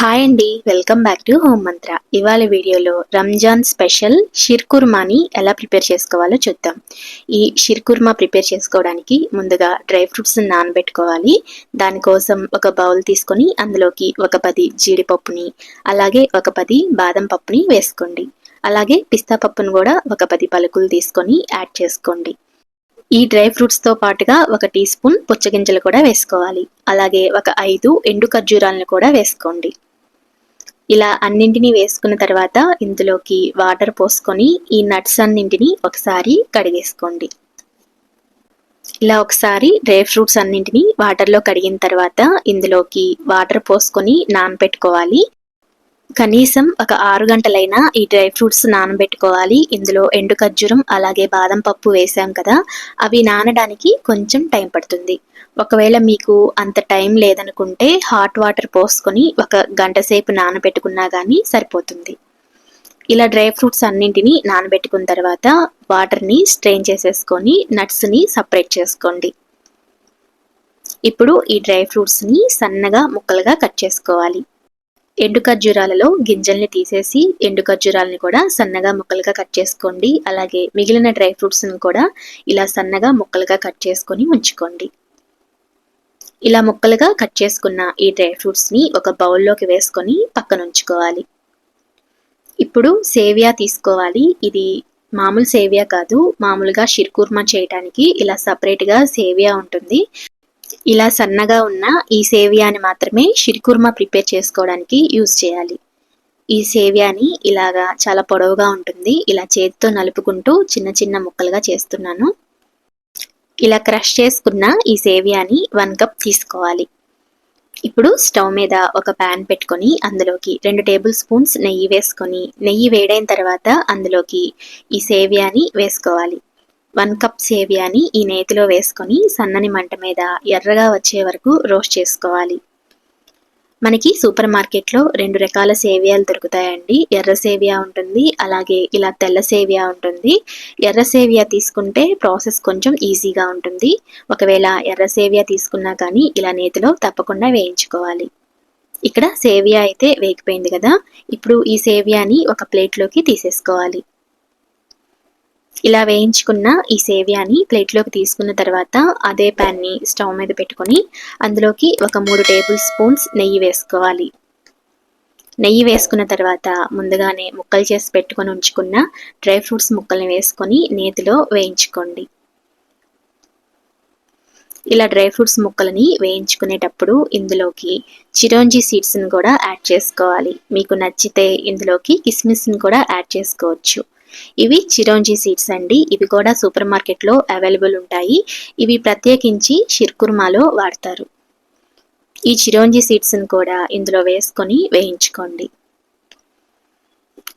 Hi అండి welcome back to home మంత్ర. ఇవాళ వీడియోలో రంజాన్ స్పెషల్ షిర్ కుర్మాని ఎలా ప్రిపేర్ చేసుకోవాలో చూద్దాం. ఈ షిర్ కుర్మా ప్రిపేర్ చేసుకోవడానికి ముందుగా డ్రై ఫ్రూట్స్ నానబెట్టుకోవాలి. దానికోసం ఒక బౌల్ తీసుకొని అందులోకి ఒక పది జీడిపప్పుని అలాగే ఒక పది బాదం పప్పుని వేసుకోండి. అలాగే పిస్తా పప్పును కూడా ఒక పది పలుకులు తీసుకొని యాడ్ చేసుకోండి. ఈ డ్రై ఫ్రూట్స్తో పాటుగా ఒక టీ స్పూన్ పుచ్చగింజలు కూడా వేసుకోవాలి. అలాగే ఒక ఐదు ఎండు ఖర్జూరాలను కూడా వేసుకోండి. ఇలా అన్నింటినీ వేసుకున్న తర్వాత ఇందులోకి వాటర్ పోసుకొని ఈ నట్స్ అన్నింటినీ ఒకసారి కడిగేసుకోండి. ఇలా ఒకసారి డ్రై ఫ్రూట్స్ అన్నింటినీ వాటర్లో కడిగిన తర్వాత ఇందులోకి వాటర్ పోసుకొని నానబెట్టుకోవాలి కనీసం ఒక ఆరు గంటలైనా ఈ డ్రై ఫ్రూట్స్ నానబెట్టుకోవాలి. ఇందులో ఎండు ఖర్జూరం అలాగే బాదం పప్పు వేసాం కదా అవి నానడానికి కొంచెం టైం పడుతుంది. ఒకవేళ మీకు అంత టైం లేదనుకుంటే హాట్ వాటర్ పోసుకొని ఒక గంట సేపు నానబెట్టుకున్నా కానీ సరిపోతుంది. ఇలా డ్రై ఫ్రూట్స్ అన్నింటినీ నానబెట్టుకున్న తర్వాత వాటర్ని స్ట్రెయిన్ చేసేసుకొని నట్స్ని సపరేట్ చేసుకోండి. ఇప్పుడు ఈ డ్రై ఫ్రూట్స్ని సన్నగా ముక్కలుగా కట్ చేసుకోవాలి. ఎండు ఖర్జూరాలలో గింజల్ని తీసేసి ఎండు ఖర్జూరాలని కూడా సన్నగా ముక్కలుగా కట్ చేసుకోండి. అలాగే మిగిలిన డ్రై ఫ్రూట్స్ని కూడా ఇలా సన్నగా ముక్కలుగా కట్ చేసుకొని ఉంచుకోండి. ఇలా ముక్కలుగా కట్ చేసుకున్న ఈ డ్రై ఫ్రూట్స్ని ఒక బౌల్లోకి వేసుకొని పక్కన ఉంచుకోవాలి. ఇప్పుడు సేవియా తీసుకోవాలి. ఇది మామూలు సేవియా కాదు. మామూలుగా షిర్కుర్మా చేయడానికి ఇలా సపరేట్గా సేవియా ఉంటుంది. ఇలా సన్నగా ఉన్న ఈ సేవియాని మాత్రమే షిర్కుర్మా ప్రిపేర్ చేసుకోవడానికి యూజ్ చేయాలి. ఈ సేవియాని ఇలాగా చాలా పొడవుగా ఉంటుంది. ఇలా చేతితో నలుపుకుంటూ చిన్న చిన్న ముక్కలుగా చేస్తున్నాను. ఇలా క్రష్ చేసుకున్న ఈ సేవియాని వన్ కప్ తీసుకోవాలి. ఇప్పుడు స్టవ్ మీద ఒక ప్యాన్ పెట్టుకొని అందులోకి రెండు టేబుల్ స్పూన్స్ నెయ్యి వేసుకొని నెయ్యి వేడైన తర్వాత అందులోకి ఈ సేవియాని వేసుకోవాలి. వన్ కప్ సేవియాని ఈ నేతిలో వేసుకొని సన్నని మంట మీద ఎర్రగా వచ్చే వరకు రోస్ట్ చేసుకోవాలి. మనకి సూపర్ మార్కెట్లో రెండు రకాల సేవియాలు దొరుకుతాయండి. ఎర్ర సేవియా ఉంటుంది అలాగే ఇలా తెల్ల సేవియా ఉంటుంది. ఎర్ర సేవియా తీసుకుంటే ప్రాసెస్ కొంచెం ఈజీగా ఉంటుంది. ఒకవేళ ఎర్ర సేవియా తీసుకున్నా కానీ ఇలా నేతిలో తప్పకుండా వేయించుకోవాలి. ఇక్కడ సేవియా అయితే వేగిపోయింది కదా. ఇప్పుడు ఈ సేవియాని ఒక ప్లేట్లోకి తీసేసుకోవాలి. ఇలా వేయించుకున్న ఈ సేవ్యాని ప్లేట్లోకి తీసుకున్న తర్వాత అదే ప్యాన్ని స్టవ్ మీద పెట్టుకొని అందులోకి ఒక మూడు టేబుల్ స్పూన్స్ నెయ్యి వేసుకోవాలి. నెయ్యి వేసుకున్న తర్వాత ముందుగానే ముక్కలు చేసి పెట్టుకొని ఉంచుకున్న డ్రై ఫ్రూట్స్ ముక్కల్ని వేసుకొని నేతిలో వేయించుకోండి. ఇలా డ్రై ఫ్రూట్స్ ముక్కలని వేయించుకునేటప్పుడు ఇందులోకి చిరోంజీ సీడ్స్ని కూడా యాడ్ చేసుకోవాలి. మీకు నచ్చితే ఇందులోకి కిస్మిస్ని కూడా యాడ్ చేసుకోవచ్చు. ఇవి చిరోంజీ సీడ్స్ అండి. ఇవి కూడా సూపర్ మార్కెట్లో అవైలబుల్ ఉంటాయి. ఇవి ప్రత్యేకించి షిర్కుర్మాలో వాడతారు. ఈ చిరోంజీ సీడ్స్ని కూడా ఇందులో వేసుకొని వేయించుకోండి.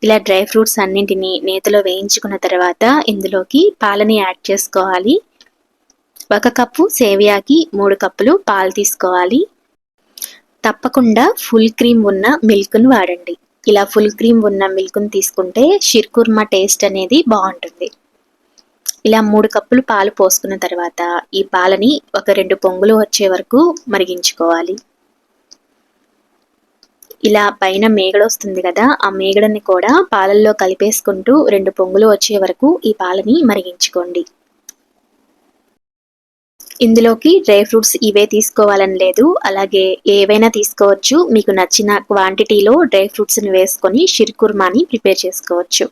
ఇలా డ్రై ఫ్రూట్స్ అన్నింటినీ నేతిలో వేయించుకున్న తర్వాత ఇందులోకి పాలని యాడ్ చేసుకోవాలి. ఒక కప్పు సేవియాకి మూడు కప్పులు పాలు తీసుకోవాలి. తప్పకుండా ఫుల్ క్రీమ్ ఉన్న మిల్క్ను వాడండి. ఇలా ఫుల్ క్రీమ్ ఉన్న మిల్క్ని తీసుకుంటే షిర్కుర్మా టేస్ట్ అనేది బాగుంటుంది. ఇలా మూడు కప్పులు పాలు పోసుకున్న తర్వాత ఈ పాలని ఒక రెండు పొంగులు వచ్చే వరకు మరిగించుకోవాలి. ఇలా పైన మేగడ వస్తుంది కదా ఆ మేగడని కూడా పాలల్లో కలిపేసుకుంటూ రెండు పొంగులు వచ్చే వరకు ఈ పాలని మరిగించుకోండి. ఇందులోకి డ్రై ఫ్రూట్స్ ఇవే తీసుకోవాలని లేదు. అలాగే ఏవైనా తీసుకోవచ్చు. మీకు నచ్చిన క్వాంటిటీలో డ్రై ఫ్రూట్స్ని వేసుకొని షిర్కుర్మాని ప్రిపేర్ చేసుకోవచ్చు.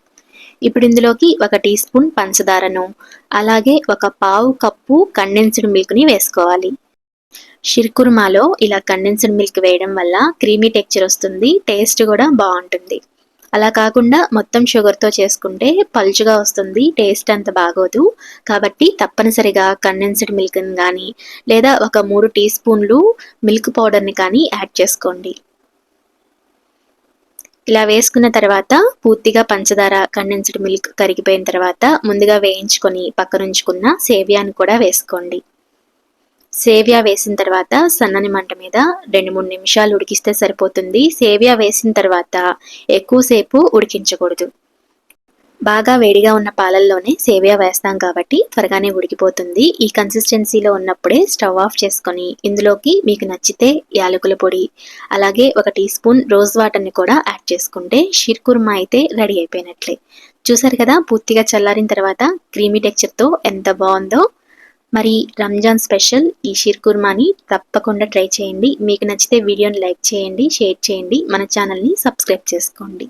ఇప్పుడు ఇందులోకి ఒక టీ స్పూన్ పంచదారను అలాగే ఒక పావు కప్పు కండెన్స్డ్ మిల్క్ని వేసుకోవాలి. షిర్కుర్మాలో ఇలా కండెన్స్డ్ మిల్క్ వేయడం వల్ల క్రీమీ టెక్చర్ వస్తుంది టేస్ట్ కూడా బాగుంటుంది. అలా కాకుండా మొత్తం షుగర్తో చేసుకుంటే పలుచుగా వస్తుంది టేస్ట్ అంత బాగోదు. కాబట్టి తప్పనిసరిగా కండెన్స్డ్ మిల్క్ని కానీ లేదా ఒక మూడు టీ స్పూన్లు మిల్క్ పౌడర్ని కానీ యాడ్ చేసుకోండి. ఇలా వేసుకున్న తర్వాత పూర్తిగా పంచదార కండెన్స్డ్ మిల్క్ కరిగిపోయిన తర్వాత ముందుగా వేయించుకొని పక్కనుంచుకున్న సేవియాను కూడా వేసుకోండి. సేవియా వేసిన తర్వాత సన్నని మంట మీద రెండు మూడు నిమిషాలు ఉడికిస్తే సరిపోతుంది. సేవియా వేసిన తర్వాత ఎక్కువసేపు ఉడికించకూడదు. బాగా వేడిగా ఉన్న పాలల్లోనే సేవియా వేస్తాం కాబట్టి త్వరగానే ఉడికిపోతుంది. ఈ కన్సిస్టెన్సీలో ఉన్నప్పుడే స్టవ్ ఆఫ్ చేసుకొని ఇందులోకి మీకు నచ్చితే యాలకుల పొడి అలాగే ఒక టీ స్పూన్ రోజ్ వాటర్ని కూడా యాడ్ చేసుకుంటే షీర్ కుర్మా అయితే రెడీ అయిపోయినట్లే. చూసారు కదా పూర్తిగా చల్లారిన తర్వాత క్రీమీ టెక్చర్తో ఎంత బాగుందో మరి రంజాన్ స్పెషల్ ఈ షీర్ కుర్మాని తప్పకుండా ట్రై చేయండి. మీకు నచ్చితే వీడియోని లైక్ చేయండి షేర్ చేయండి. మన ఛానల్ని సబ్స్క్రైబ్ చేసుకోండి.